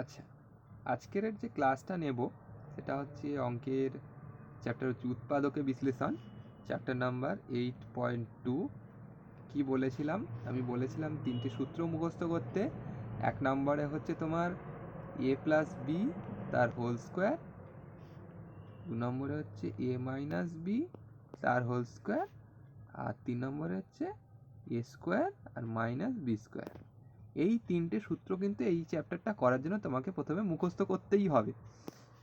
আচ্ছা আজকের যে ক্লাসটা নেব, সেটা হচ্ছে অঙ্কের চ্যাপ্টার হচ্ছে উৎপাদকে বিশ্লেষণ, chapter number eight point two. কী বলেছিলাম? আমি বলেছিলাম তিনটে সূত্র মুখস্থ করতে, এক নম্বরে হচ্ছে তোমার এ প্লাস বি তার হোল স্কোয়ার দু নম্বরে হচ্ছে এ মাইনাস বি তার হোল স্কোয়ার আর তিন নম্বরে হচ্ছে এ স্কোয়ার আর মাইনাস বি স্কোয়ার এই তিনটে সূত্র কিন্তু এই চ্যাপ্টারটা করার জন্য তোমাকে প্রথমে মুখস্থ করতেই হবে।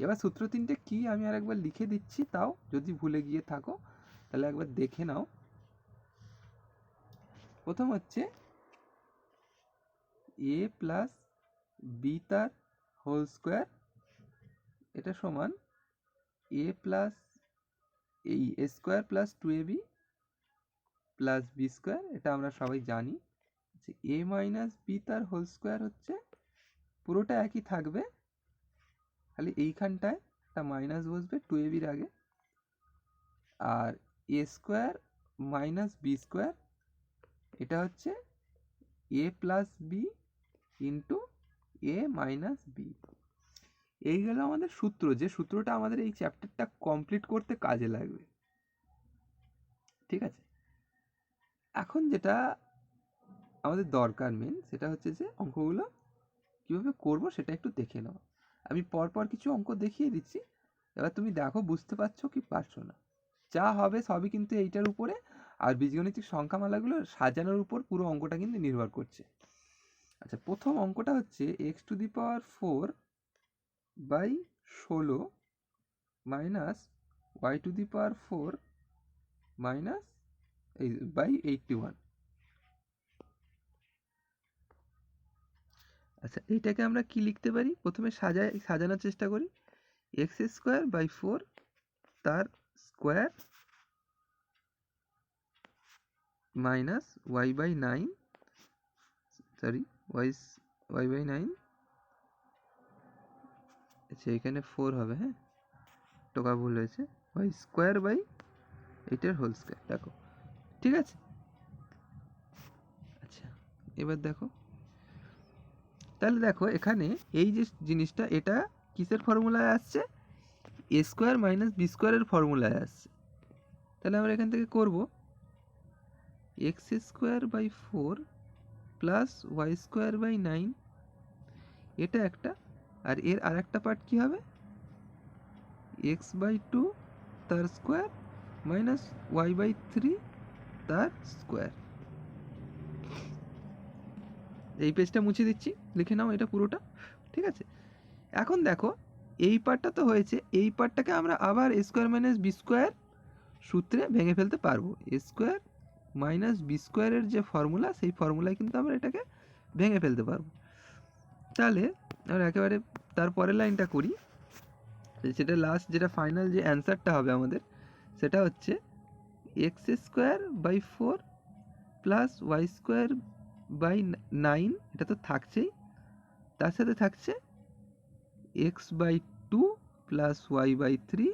এবার সূত্র তিনটে কি আমি আর একবার লিখে দিচ্ছি তাও যদি ভুলে গিয়ে থাকো, তাহলে একবার দেখে নাও। প্রথম হচ্ছে এ প্লাস বি তার হোল স্কোয়ার এটা সমান এ প্লাস এই a square plus two a b plus b square এটা আমরা সবাই জানি। যে এ মাইনাস বি তার হোল স্কোয়ার হচ্ছে, পুরোটা একই থাকবে। খালি এইখানটায় একটা মাইনাস বসবে টু এ বির আগে। আর a square minus b square এটা হচ্ছে a plus b into a minus b এই গেল আমাদের সূত্র, যে সূত্রটা আমাদের এই চ্যাপ্টারটা কমপ্লিট করতে কাজে লাগবে। ঠিক আছে? এখন যেটা আমাদের দরকার মেন সেটা হচ্ছে যে অঙ্কগুলো কীভাবে করব সেটা একটু দেখে নাও। আমি পরপর কিছু অঙ্ক দেখিয়ে দিচ্ছি। এবার তুমি দেখো, বুঝতে পারছ কি পারছ না। যা হবে সবই কিন্তু এইটার উপরে আর বীজগণিতিক সংখ্যামালাগুলো সাজানোর উপর পুরো অঙ্কটা কিন্তু নির্ভর করছে। আচ্ছা প্রথম অঙ্কটা হচ্ছে x to the power four by ষোলো minus y to the power four minus এই বাই এইটটি ওয়ান আচ্ছা এইটাকে আমরা কি লিখতে পারি? প্রথমে সাজায়, সাজানোর চেষ্টা করি। এক্স স্কোয়ার বাই ফোর তার square minus y by nine sorry y y by nine আচ্ছা এখানে ফোর হবে হ্যাঁ? টোকা ভুল হয়েছে। ওয়াই স্কোয়ার বাই এইটার হোল স্কোয়ার দেখো। ঠিক আছে? আচ্ছা এবার দেখো। তাহলে দেখো এখানে এই যে জিনিসটা, এটা কিসের ফর্মুলায় আসছে? এ স্কোয়ার মাইনাস বি স্কোয়ারের ফর্মুলায় আসছে। তাহলে আমরা এখান থেকে করব x square by four plus y square by nine এটা একটা, আর এর আর একটা পার্ট কী হবে? এক্স বাই টু তার square minus y by three তার স্কোয়ার এই পেজটা মুছে দিচ্ছি, লিখে নাও এটা পুরোটা, ঠিক আছে? এখন দেখো, এই পার্টটা তো হয়েছে, এই পার্টটাকে আমরা আবার স্কোয়ার মাইনাস বি স্কোয়ার সূত্রে ভেঙে ফেলতে পারব। স্কোয়ার মাইনাস বি স্কোয়ারের যে ফর্মুলা সেই ফর্মুলায় কিন্তু আমরা এটাকে ভেঙে ফেলতে পারব। তাহলে, আমরা একেবারে তার পরের লাইনটা করি। সেটা লাস্ট যেটা ফাইনাল যে অ্যান্সারটা হবে আমাদের, সেটা হচ্ছে x square by four plus y square by nine এটা তো থাকছেই। তার সাথে থাকছে x by two plus y by three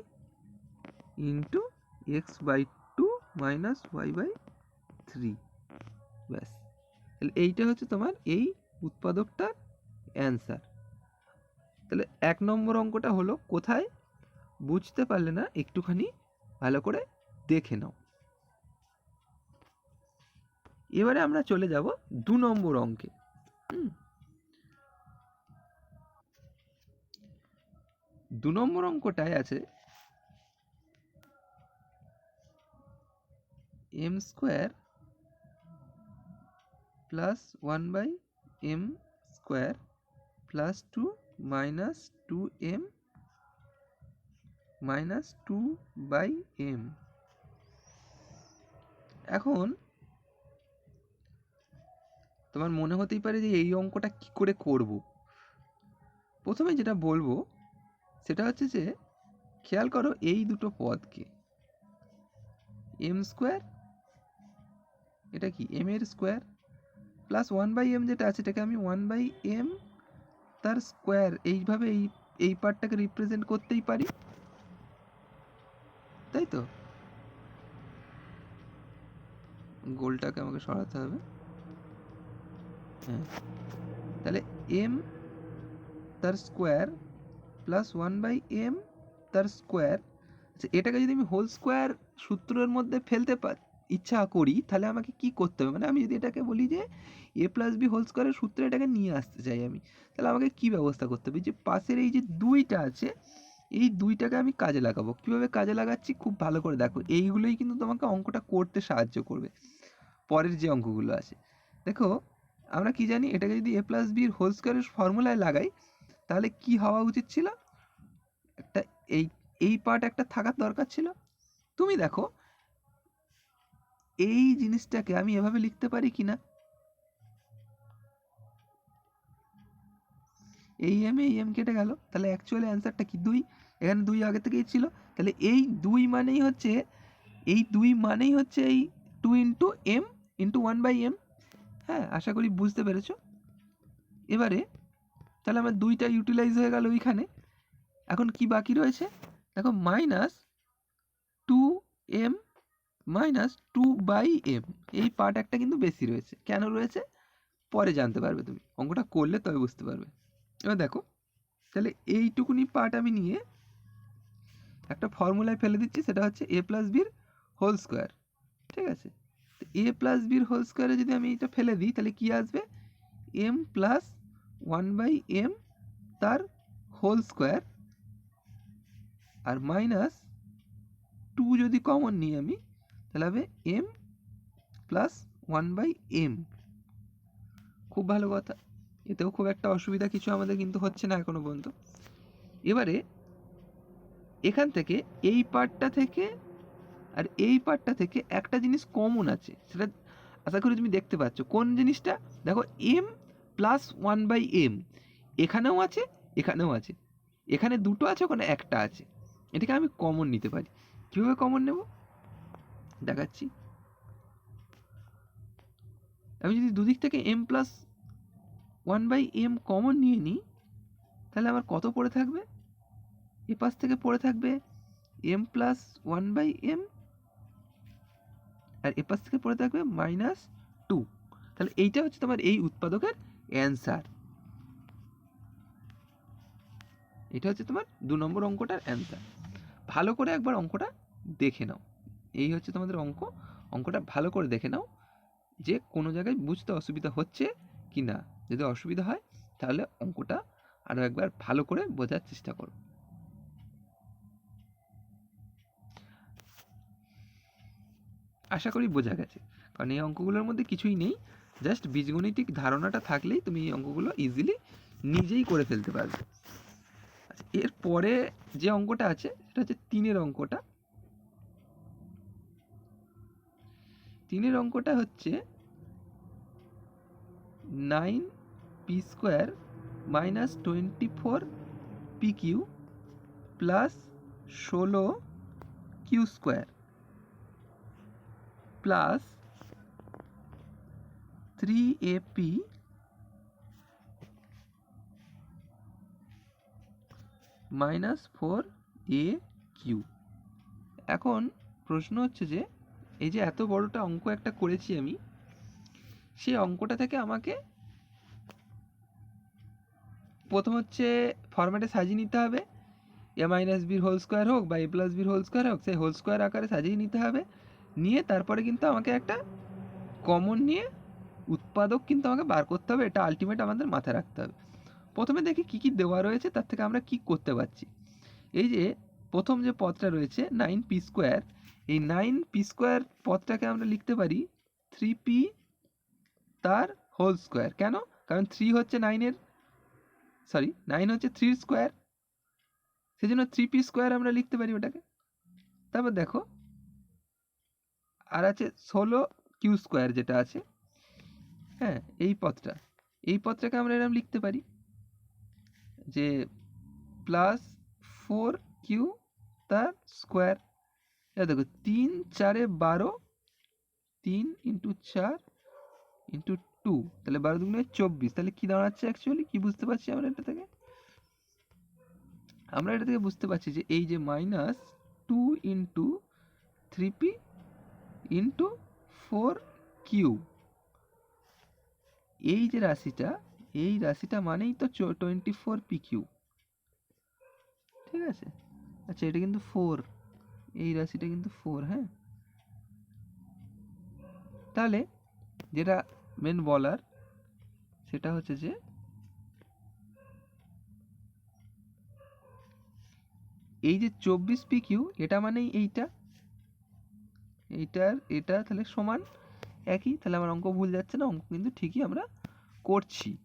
into x by two minus y by three ব্যাস। তাহলে এইটা হচ্ছে তোমার এই উৎপাদকটার অ্যান্সার তাহলে এক নম্বর অঙ্কটা হলো, কোথায়? বুঝতে পারলে না, একটুখানি ভালো করে দেখে নাও। এবারে আমরা চলে যাব দু নম্বর অঙ্কে। দু নম্বর অঙ্কটায় আছে m square plus one by m square plus two minus two m minus two by m. এখন তোমার মনে হতেই পারে যে এই অঙ্কটা কি করে করব? প্রথমে যেটা বলব, সেটা হচ্ছে যে খেয়াল করো এই দুটো পদকে। এম স্কোয়ার এটা কি? এম এর square plus one by m যেটা আছে, এটাকে আমি ওয়ান বাই এম তার স্কোয়ার এইভাবে এই এই পার্টটাকে রিপ্রেজেন্ট করতেই পারি। তাই তো? গোলটাকে আমাকে সরাতে হবে। তাহলে এম তার square plus one by m তার স্কোয়ার আচ্ছা এটাকে যদি আমি হোল স্কোয়ার সূত্রের মধ্যে ফেলতে ইচ্ছা করি, তাহলে আমাকে কি করতে হবে? মানে আমি যদি এটাকে বলি যে এ প্লাস বি হোল স্কোয়ারের সূত্রে এটাকে নিয়ে আসতে চাই আমি, তাহলে আমাকে কি ব্যবস্থা করতে হবে? যে পাশের এই যে দুইটা আছে, এই দুইটাকে আমি কাজে লাগাবো। কীভাবে কাজে লাগাচ্ছি? খুব ভালো করে দেখো, এইগুলোই কিন্তু তোমাকে অঙ্কটা করতে সাহায্য করবে। পরের যে অঙ্কগুলো আছে, দেখো আমরা কি জানি, এটাকে যদি এ প্লাস বির হোল স্কোয়ারের ফর্মুলায় লাগাই, তাহলে কি হওয়া উচিত ছিল? একটা এই এই পার্ট একটা থাকার দরকার ছিল। তুমি দেখো, এই জিনিসটাকে আমি এভাবে লিখতে পারি কি না এই এম এই এম কেটে গেল। তাহলে অ্যাকচুয়ালি অ্যান্সারটা কি? দুই। এখানে দুই আগে থেকেই ছিল। তাহলে এই দুই মানেই হচ্ছে, এই দুই মানেই হচ্ছে এই two into m into one by m হ্যাঁ আশা করি বুঝতে পেরেছ। এবারে তাহলে আমার দুইটা ইউটিলাইজ হয়ে গেল ওইখানে। এখন কি বাকি রয়েছে? দেখো minus two m minus two by m এই পার্ট একটা কিন্তু বেশি রয়েছে। কেন রয়েছে? পরে জানতে পারবে তুমি। অঙ্কটা করলে তবে বুঝতে পারবে। এবার দেখো, তাহলে এইটুকুনি পার্ট আমি নিয়ে একটা ফর্মুলায় ফেলে দিচ্ছি, সেটা হচ্ছে এ প্লাস বির হোল স্কোয়ার ঠিক আছে? এ প্লাস বির হোল স্কোয়ারে যদি আমি এটা ফেলে দিই, তাহলে কি আসবে? M plus one by m তার হোল স্কোয়ার আর মাইনাস টু যদি কমন নিই আমি, তাহলে হবে m plus one by m খুব ভালো কথা। এতেও খুব একটা অসুবিধা কিছু আমাদের কিন্তু হচ্ছে না এখনও পর্যন্ত। এবারে এখান থেকে এই পার্টটা থেকে আর এই পার্টটা থেকে একটা জিনিস কমন আছে, সেটা আশা করি তুমি দেখতে পাচ্ছ। কোন জিনিসটা? দেখো m plus one by m এখানেও আছে এখানেও আছে। এখানে দুটো আছে, ওখানে একটা আছে। এটাকে আমি কমন নিতে পারি। কীভাবে কমন নেব? দেখাচ্ছি। আমি যদি দুদিক থেকে m plus one by m common নিয়ে নিই, তাহলে আমার কত পড়ে থাকবে? এ পাশ থেকে পড়ে থাকবে m plus one by m আর এ পাশ থেকে পড়ে থাকবে মাইনাস টু তাহলে এইটা হচ্ছে তোমার এই উৎপাদকের অ্যান্সার এটা হচ্ছে তোমার দু নম্বর অঙ্কটার অ্যান্সার ভালো করে একবার অঙ্কটা দেখে নাও। এই হচ্ছে তোমাদের অঙ্ক। অঙ্কটা ভালো করে দেখে নাও যে কোনো জায়গায় বুঝতে অসুবিধা হচ্ছে কি না যদি অসুবিধা হয়, তাহলে অঙ্কটা আরও একবার ভালো করে বোঝার চেষ্টা করো। আশা করি বোঝা গেছে। কারণ এই অঙ্কগুলোর মধ্যে কিছুই নেই। জাস্ট বীজগণিতিক ধারণাটা থাকলেই তুমি এই অঙ্কগুলো ইজিলি নিজেই করে ফেলতে পারবে। আচ্ছা এর পরে যে অঙ্কটা আছে, সেটা হচ্ছে তিনের অঙ্কটা। তিনের অঙ্কটা হচ্ছে nine p square minus twenty four p q plus ষোলো q square plus three a p minus four a q এখন প্রশ্ন হচ্ছে যে, এই যে এত বড়টা অঙ্ক একটা করেছি আমি সেই অঙ্কটা থেকে আমাকে প্রথম হচ্ছে ফরম্যাটে সাজিয়ে নিতে হবে। এ মাইনাস বির হোল স্কোয়ার হোক বা এ প্লাস বির হোল স্কোয়ার হোক সেই হোল স্কোয়ার আকারে সাজিয়ে নিতে হবে। নিয়ে তারপরে কিন্তু আমাকে একটা কমন নিয়ে উৎপাদক কিন্তু আমাকে বার করতে হবে। এটা আলটিমেট আমাদের মাথায় রাখতে হবে। প্রথমে দেখি কী কী দেওয়া রয়েছে, তার থেকে আমরা কি করতে পারছি? এই যে প্রথম যে পদটা রয়েছে নাইন পি স্কোয়ার এই নাইন পি স্কোয়ার পদটাকে আমরা লিখতে পারি থ্রি পি তার হোল স্কোয়ার কেন? কারণ থ্রি হচ্ছে নাইনের সরি নাইন হচ্ছে থ্রির স্কোয়ার সেই জন্য থ্রি পি স্কোয়ার আমরা লিখতে পারি ওটাকে। তারপর দেখো আর আছে ষোলো কিউ স্কোয়ার যেটা আছে হ্যাঁ এই পথটা। এই পথটাকে আমরা এরকম লিখতে পারি যে প্লাস ফোর কিউ তার স্কোয়ার। এটা দেখো, তিন চারে বারো, তিন ইন্টু চার ইন্টু টু তাহলে বারো দুগুণে চব্বিশ। তাহলে কি দাঁড়াচ্ছে অ্যাকচুয়ালি কী বুঝতে পারছি আমরা এটা থেকে? আমরা এটা থেকে বুঝতে পারছি যে এই যে minus two into three p into four q এই যে রাশিটা, এই রাশিটা মানেই তো টোয়েন্টি ফোর পি কিউ ঠিক আছে? আচ্ছা এটা কিন্তু ফোর এই রাশিটা কিন্তু ফোর হ্যাঁ? তাহলে যেটা মেন বলার, সেটা হচ্ছে যে এই যে চব্বিশ পি কিউ এটা মানেই এইটা। এইটার, এটা তাহলে সমান একই, তাহলে আমার অঙ্ক ভুল যাচ্ছে না, অঙ্ক কিন্তু ঠিকই আমরা করছি।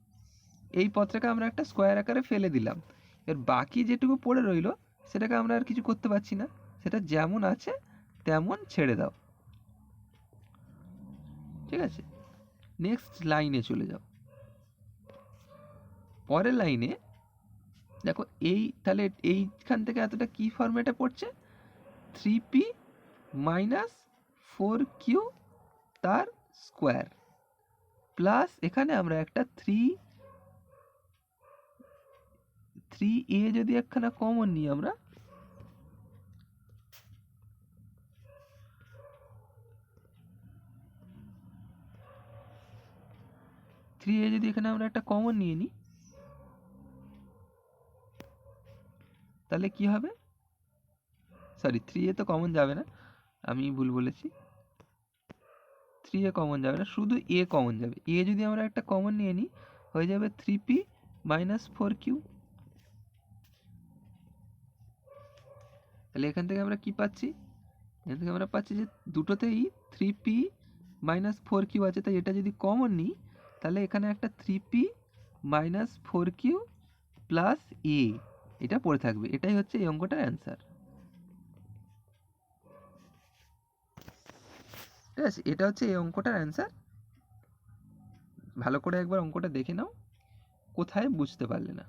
এই পথটাকে আমরা একটা স্কোয়ার আকারে ফেলে দিলাম। এর বাকি যেটুকু পড়ে রইল, সেটাকে আমরা আর কিছু করতে পারছি না। সেটা যেমন আছে, তেমন ছেড়ে দাও। ঠিক আছে? নেক্সট লাইনে চলে যাও। পরের লাইনে দেখো এই, তাহলে এইখান থেকে এতটা কি ফরম্যাটে পড়ছে? Three p minus four q তার স্কোয়ার প্লাস এখানে আমরা একটা থ্রি থ্রি এ যদি একখানা কমন নিই আমরা থ্রি এ যদি এখানে আমরা একটা কমন নিয়ে নিই, তাহলে কি হবে? সরি থ্রি এ তো কমন যাবে না, আমি ভুল বলেছি। থ্রি এ কমন যাবে না, শুধু এ কমন যাবে। এ যদি আমরা একটা কমন নিয়ে নিই, হয়ে যাবে three p minus four q তাহলে এখান থেকে আমরা কি পাচ্ছি? এখান থেকে আমরা পাচ্ছি যে দুটোতেই three p minus four q আছে, তাই এটা যদি কমন নিই, তাহলে এখানে একটা three p minus four q plus a এটা পড়ে থাকবে। এটাই হচ্ছে এই অঙ্কটার অ্যান্সার ঠিক আছে? এটা হচ্ছে এই অঙ্কটার অ্যান্সার ভালো করে একবার অঙ্কটা দেখে নাও। কোথায় বুঝতে পারলে না।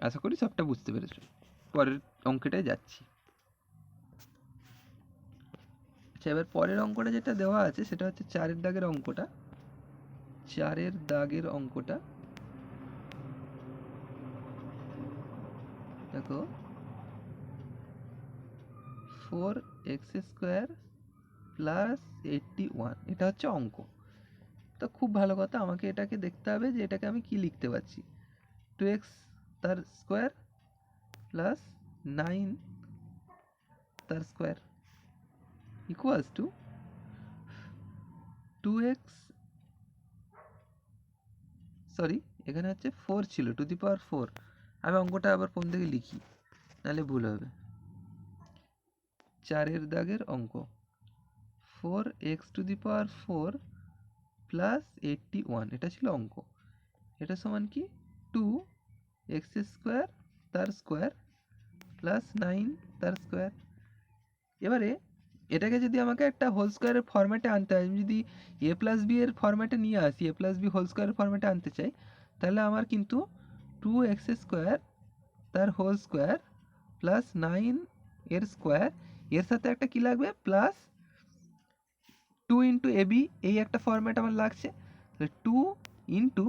আশা করি সবটা বুঝতে পেরেছ। পরের অঙ্কটায় যাচ্ছি। আচ্ছা এবার পরের অঙ্কটা যেটা দেওয়া আছে, সেটা হচ্ছে চারের দাগের অঙ্কটা। চারের দাগের অঙ্কটা। দেখো। Four x square plus eighty one. এটা হচ্ছে অঙ্ক। তো খুব ভালো কথা, আমাকে এটাকে দেখতে হবে যে এটাকে আমি কি লিখতে পারছি। টু এক্স তার স্কোয়ার প্লাস নাইন তার square equals two two x sorry, এখানে হচ্ছে ফোর ছিল, টু দি পাওয়ার ফোর। আমি অঙ্কটা আবার কোন থেকে লিখি, নাহলে ভুল হবে। চারের দাগের অঙ্ক। Four x to the power four plus eighty one এটা ছিল অঙ্ক। এটা সমান কি? টু এক্স স্কোয়ার তার স্কোয়ার প্লাস নাইন তার স্কোয়ার এবারে এটাকে যদি আমাকে একটা হোল স্কোয়ারের ফরম্যাটে আনতে হয়, আমি যদি এ প্লাস বি এর ফরম্যাটে নিয়ে আসি এ প্লাস বি হোল স্কোয়ারের ফরম্যাটে আনতে চাই, তাহলে আমার কিন্তু টু এক্স স্কোয়ার তার হোল স্কোয়ার প্লাস নাইন এর স্কোয়ার এর সাথে একটা কি লাগবে? Plus two into a b এই একটা ফরম্যাট আমার লাগছে। তাহলে টু ইন্টু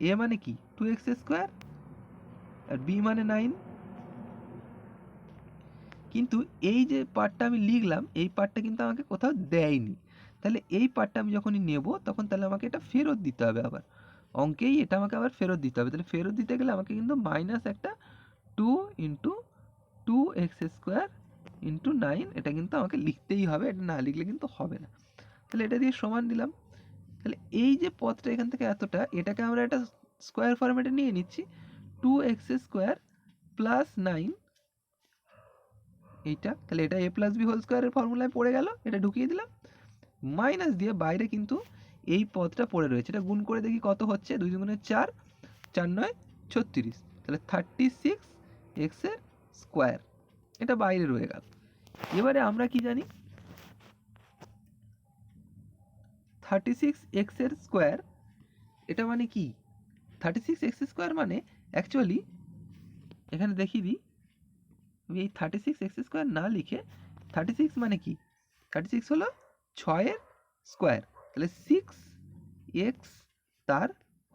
এ মানে কি? টু এক্স স্কোয়ার আর বি মানে নাইন কিন্তু এই যে পার্টটা আমি লিখলাম, এই পার্টটা কিন্তু আমাকে কোথাও দেয়নি। তাহলে এই পার্টটা আমি যখনই নেব, তখন তাহলে আমাকে এটা ফেরত দিতে হবে আবার। অঙ্কেই এটা আমাকে আবার ফেরত দিতে হবে। তাহলে ফেরত দিতে গেলে আমাকে কিন্তু মাইনাস একটা two into two x square into nine এটা কিন্তু আমাকে লিখতেই হবে, এটা না লিখলে কিন্তু হবে না। তাহলে এটা দিয়ে সমান দিলাম। তাহলে এই যে পথটা এখান থেকে এতটা, এটাকে আমরা একটা স্কোয়ার ফরম্যাটে নিয়ে নিচ্ছি। Two x square plus nine এইটা। তাহলে এটা এ প্লাস বি হোল স্কোয়ারের ফর্মুলায় পড়ে গেল, এটা ঢুকিয়ে দিলাম। মাইনাস দিয়ে বাইরে কিন্তু এই পদটা পড়ে রয়েছে। এটা গুণ করে দেখি কত হচ্ছে, দুই দুগুণে চার চার নয়, ছত্রিশ। তাহলে থার্টি সিক্স এক্সের স্কোয়ার এটা বাইরে রয়ে গেল। এবারে আমরা কি জানি? থার্টি সিক্স এক্সের স্কোয়ার এটা মানে কি? থার্টি সিক্স এক্স স্কোয়ার মানে অ্যাকচুয়ালি এখানে দেখিয়ে দিই, আমি এই থার্টি সিক্স এক্স স্কোয়ার না লিখে থার্টি সিক্স মানে কি? থার্টি সিক্স হলো ছয়ের স্কোয়ার তাহলে সিক্স এক্স তার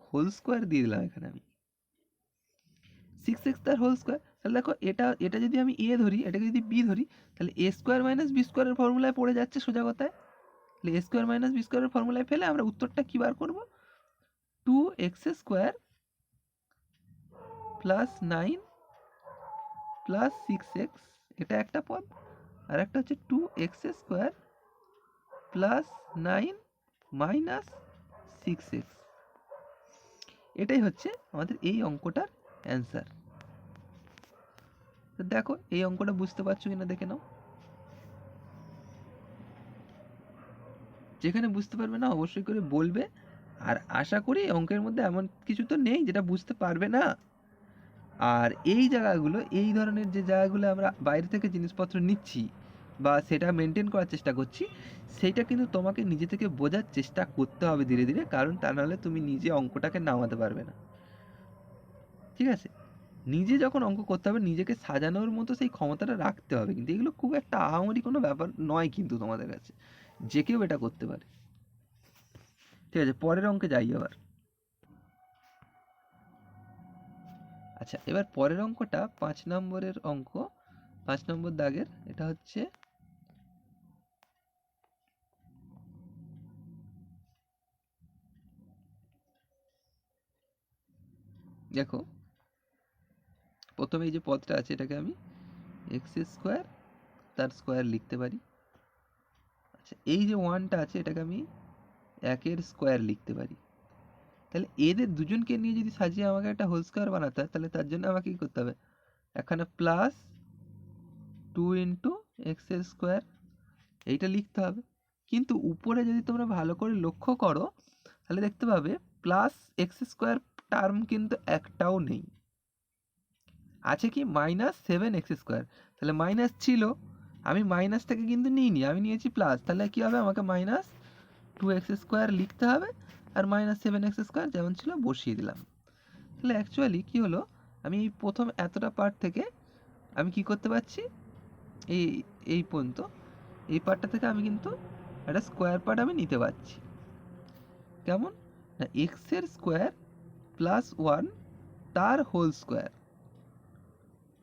হোল স্কোয়ার দিয়ে দিলাম এখানে আমি। সিক্স এক্স তার হোল স্কোয়ার তাহলে দেখো এটা এটা যদি আমি এ ধরি, এটাকে যদি বি ধরি, তাহলে এ স্কোয়ার মাইনাস বি স্কোয়ারের ফর্মুলায় পড়ে যাচ্ছে সোজা কথায়। তাহলে এ স্কোয়ার মাইনাস বি স্কোয়ারের ফর্মুলায় ফেলে আমরা উত্তরটা কী বার করব? Two x square plus nine plus six x এটা একটা পদ। আর একটা হচ্ছে two x square plus nine minus six x এটাই হচ্ছে আমাদের এই অঙ্কটার অ্যান্সার দেখো, এই অঙ্কটা বুঝতে পারছ কিনা দেখে নাও। যেখানে বুঝতে পারবে না, অবশ্যই করে বলবে। আর আশা করি অঙ্কের মধ্যে এমন কিছু তো নেই যেটা বুঝতে পারবে না। আর এই জায়গাগুলো, এই ধরনের যে জায়গাগুলো আমরা বাইরে থেকে জিনিসপত্র নিচ্ছি বা সেটা মেনটেন করার চেষ্টা করছি সেইটা কিন্তু তোমাকে নিজে থেকে বোঝার চেষ্টা করতে হবে ধীরে ধীরে, কারণ তা নাহলে তুমি নিজে অঙ্কটাকে নামাতে পারবে না। ঠিক আছে? নিজে যখন অঙ্ক করতে হবে, নিজেকে সাজানোর মতো সেই ক্ষমতাটা রাখতে হবে। কিন্তু এগুলো খুব একটা আহামরি কোনো ব্যাপার নয় কিন্তু তোমাদের কাছে। যে কেউ এটা করতে পারে। ঠিক আছে, পরের অঙ্কে যাই এবার আচ্ছা এবার পরের অঙ্কটা পাঁচ নম্বরের অঙ্ক। পাঁচ নম্বর দাগের, এটা হচ্ছে দেখো প্রথমে এই যে পদটা আছে এটাকে আমি এক্স স্কোয়ার তার স্কোয়ার লিখতে পারি। আচ্ছা এই যে ওয়ানটা আছে এটাকে আমি একের স্কোয়ার লিখতে পারি। তাহলে এদের দুজনকে নিয়ে যদি সাজিয়ে আমাকে একটা হোল স্কোয়ার বানাতে হয়, তাহলে তার জন্য আমাকে কী করতে হবে? এখানে প্লাস টু ইন্টু এক্সের স্কোয়ার এইটা লিখতে হবে। কিন্তু উপরে যদি তোমরা ভালো করে লক্ষ্য করো, তাহলে দেখতে পাবে প্লাস এক্স স্কোয়ার টার্ম কিন্তু একটাও নেই। আছে কি মাইনাস সেভেন এক্স স্কোয়ার তাহলে মাইনাস ছিল, আমি মাইনাস থেকে কিন্তু নিইনি, আমি নিয়েছি প্লাস তাহলে কী হবে? আমাকে মাইনাস টু এক্স স্কোয়ার লিখতে হবে, আর মাইনাস সেভেন এক্স স্কোয়ার যেমন ছিল বসিয়ে দিলাম। তাহলে অ্যাকচুয়ালি কী হলো? আমি এই প্রথম এতটা পার্ট থেকে আমি কি করতে পারছি? এই এই পর্যন্ত, এই পার্টটা থেকে আমি কিন্তু একটা স্কোয়ার পার্ট আমি নিতে পারছি। কেমন? না এক্সের স্কোয়ার প্লাস ওয়ান তার হোল স্কোয়ার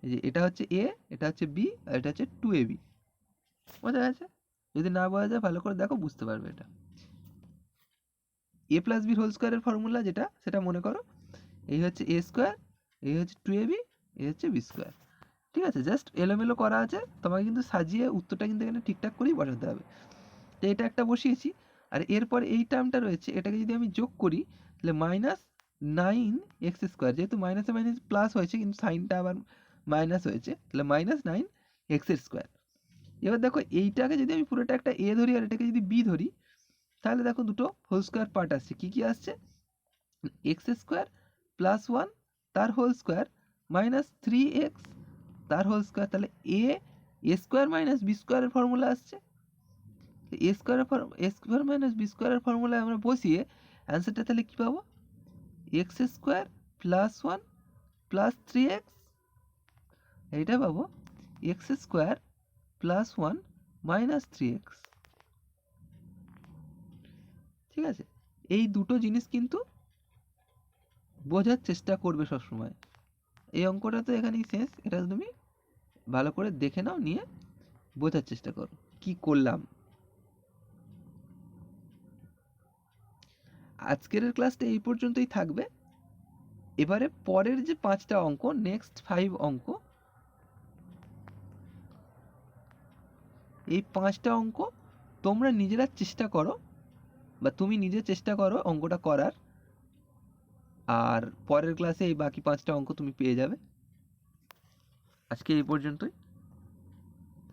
এই যে এটা হচ্ছে এ এটা হচ্ছে বি আর এটা হচ্ছে টু এ বি বোঝা গেছে? যদি না বোঝা যায়, ভালো করে দেখো, বুঝতে পারবে এটা। এ প্লাস বির হোল স্কোয়ারের ফর্মুলা যেটা, সেটা মনে করো, এই হচ্ছে এ স্কোয়ার এই হচ্ছে টু এ বি এই হচ্ছে বি স্কোয়ার ঠিক আছে? জাস্ট এলোমেলো করা আছে, তোমাকে কিন্তু সাজিয়ে উত্তরটা কিন্তু এখানে ঠিকঠাক করেই বসাতে হবে। তো এটা একটা বসিয়েছি, আর এরপর এই টার্মটা রয়েছে, এটাকে যদি আমি যোগ করি, তাহলে মাইনাস নাইন এক্স স্কোয়ার যেহেতু মাইনাসে মাইনাস প্লাস হয়েছে, কিন্তু সাইনটা আবার মাইনাস হয়েছে, তাহলে মাইনাস নাইন এক্সের স্কোয়ার এবার দেখো এইটাকে যদি আমি পুরোটা একটা এ ধরি আর এটাকে যদি বি ধরি, তাহলে দেখো দুটো হোল স্কোয়ার পার্ট আসছে। কী কী আসছে? এক্স স্কোয়ার প্লাস ওয়ান তার whole square minus three x তার হোল স্কোয়ার তাহলে a a square minus b স্কোয়ারের ফর্মুলা আসছে। এ স্কোয়ারের form a square minus b স্কোয়ারের ফর্মুলায় আমরা বসিয়ে অ্যান্সারটা তাহলে কী পাবো? X square plus one plus three x এইটা পাবো। X square plus one minus three x ঠিক আছে? এই দুটো জিনিস কিন্তু বোঝার চেষ্টা করবে সবসময়। এই অঙ্কটা তো এখানেই শেষ। এটা তুমি ভালো করে দেখে নাও, নিয়ে বোঝার চেষ্টা করো, কি করলাম। আজকের ক্লাসটা এই পর্যন্তই থাকবে। এবারে পরের যে পাঁচটা অঙ্ক নেক্সট ফাইভ অঙ্ক এই পাঁচটা অঙ্ক তোমরা নিজেরা চেষ্টা করো, বা তুমি নিজে চেষ্টা করো অঙ্কটা করার। আর পরের ক্লাসে এই বাকি পাঁচটা অঙ্ক তুমি পেয়ে যাবে। আজকে এই পর্যন্তই।